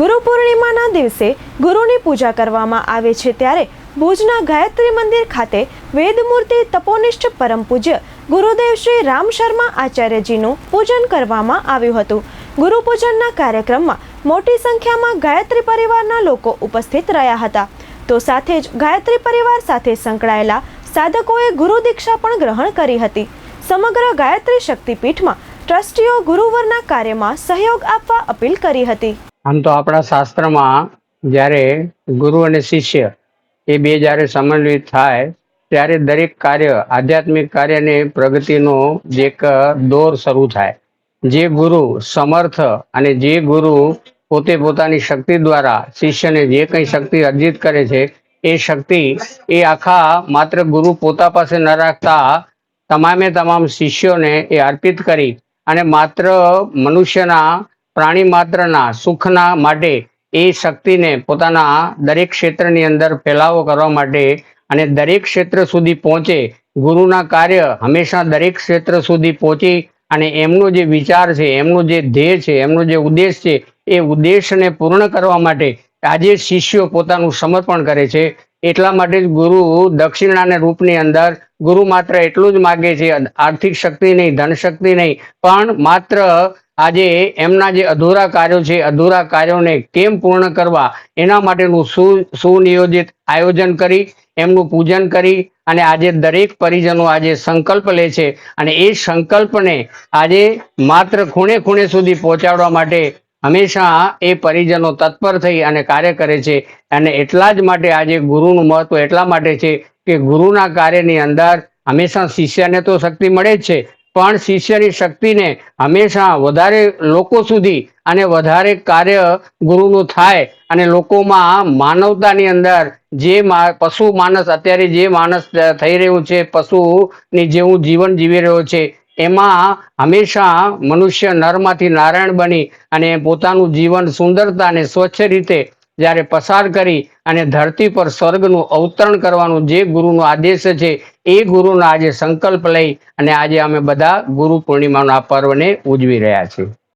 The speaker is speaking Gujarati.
ગુરુ પૂર્ણિમાના દિવસે ગુરુની પૂજા કરવામાં આવે છે ત્યારે ભુજના ગાયત્રી મંદિર ખાતે વેદમૂર્તિ તપોનિષ્ઠ પરમ પૂજ્ય ગુરુદેવ શ્રી રામ શર્મા આચાર્યજીનું પૂજન કરવામાં આવ્યું હતું. ગુરુ પૂજનના કાર્યક્રમમાં મોટી સંખ્યામાં ગાયત્રી પરિવારના લોકો ઉપસ્થિત રહ્યા હતા. તો સાથે જ ગાયત્રી પરિવાર સાથે સંકળાયેલા સાધકોએ ગુરુ દીક્ષા પણ ગ્રહણ કરી હતી. સમગ્ર ગાયત્રી શક્તિપીઠમાં ટ્રસ્ટીઓ ગુરુવરના કાર્યમાં સહયોગ આપવા અપીલ કરી હતી. આમ તો આપણા શાસ્ત્રમાં જ્યારે ગુરુ અને શિષ્ય એ બે જ્યારે સમન્વિત થાય, ત્યારે દરેક કાર્ય, આધ્યાત્મિક કાર્યને પ્રગતિનો જે દોર શરૂ થાય. જે ગુરુ સમર્થ અને જે ગુરુ પોતે પોતાની શક્તિ દ્વારા શિષ્યને જે કંઈ શક્તિ અર્જિત કરે છે, એ શક્તિ એ આખા માત્ર ગુરુ પોતા પાસે ન રાખતા તમામે તમામ શિષ્યોને એ અર્પિત કરી અને માત્ર મનુષ્યના પ્રાણી માત્રના સુખના માટે એ શક્તિને પોતાના દરેક ક્ષેત્રની અંદર ફેલાવો કરવા માટે અને દરેક ક્ષેત્ર સુધી પહોંચે. ગુરુના કાર્ય હંમેશા દરેક ક્ષેત્ર સુધી પહોંચી અને એમનો જે વિચાર છે, એમનો જે ધ્યેય છે, એમનો જે ઉદ્દેશ છે, એ ઉદ્દેશને પૂર્ણ કરવા માટે આજે શિષ્યો પોતાનું સમર્પણ કરે છે. એટલા માટે જ ગુરુ દક્ષિણાના રૂપની અંદર ગુરુ માત્ર એટલું જ માગે છે, આર્થિક શક્તિ નહીં, ધન શક્તિ નહીં, પણ માત્ર આજે એમના જે અધૂરા કાર્યો છે, અધૂરા કાર્યોને કેમ પૂર્ણ કરવા, એના માટેનું સુ, સુનિયોજિત આયોજન કરી, એમનું પૂજન કરી અને આજે દરેક પરિજનો આજે સંકલ્પ લે છે અને એ સંકલ્પને આજે માત્ર ખૂણે ખૂણે સુધી પહોંચાડવા માટે હંમેશા એ પરિજનો તત્પર થઈ અને કાર્ય કરે છે અને એટલા જ માટે આજે ગુરુનું મહત્વ એટલા માટે છે કે ગુરુના કાર્યની અંદર હંમેશા શિષ્યને તો શક્તિ મળે જ છે, પણ શિષ્યની શક્તિને હંમેશા વધારે લોકો સુધી અને વધારે કાર્ય ગુરુનું થાય અને લોકોમાં માનવતાની અંદર જે પશુ માણસ અત્યારે જે માણસ થઈ રહ્યું છે, પશુની જેવું જીવન જીવી રહ્યો છે એમાં હંમેશા મનુષ્ય નરમાંથી નારાયણ બની અને પોતાનું જીવન સુંદરતા અને સ્વચ્છ રીતે જ્યારે પસાર કરી અને ધરતી પર સ્વર્ગનું અવતરણ કરવાનું જે ગુરુનો આદેશ છે, એ ગુરુનો આજે સંકલ્પ લઈ અને આજે અમે બધા ગુરુ પૂર્ણિમાના પર્વને ઉજવી રહ્યા છીએ.